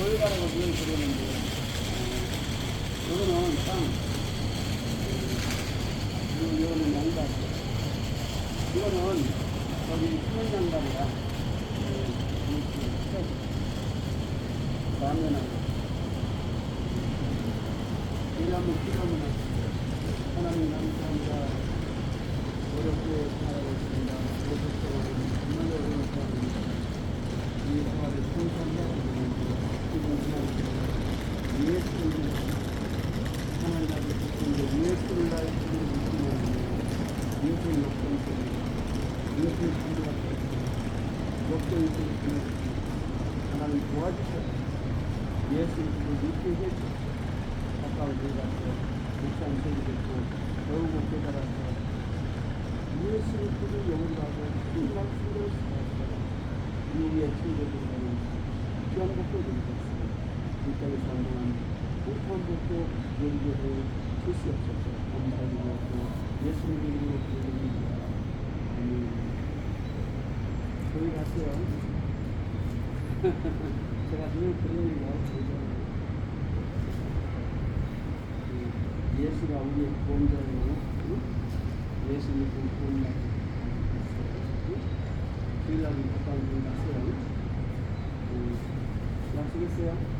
늘 그러는데, 어, 이거는 땅, 이거는 양반. 이거는 저기 수면 양반이라, 이렇게, 라면하고. 이러면 필요하면 하나님 감사합니다. 어렵게 살아가고 있습니다. 고속도로는 정말 어려운 상황입니다. 이 생활을 통솔하고 기분 예수를 하나님 도와주셔서 예수를 믿게 해주셔서 가까운 데 가서 목사님 소리 듣고 더욱 깨달아서 예수를 믿고 영원하고 큰 말씀을 쓰면서 우리의 친구들과는 귀한복도 땅에 사는 복한 복도 연결을 줄수 없어서 감사드리고 예수님 이름으로 기도드립니다. 아멘. 저희 갔어요. 제가 늘 그런 얘기 하고 그러잖아요. 그 예수가 우리의 구원자예요. 응? 예수님 그 구원자. 주일날은 가까운 데 갔어요. 응. 약속했어요?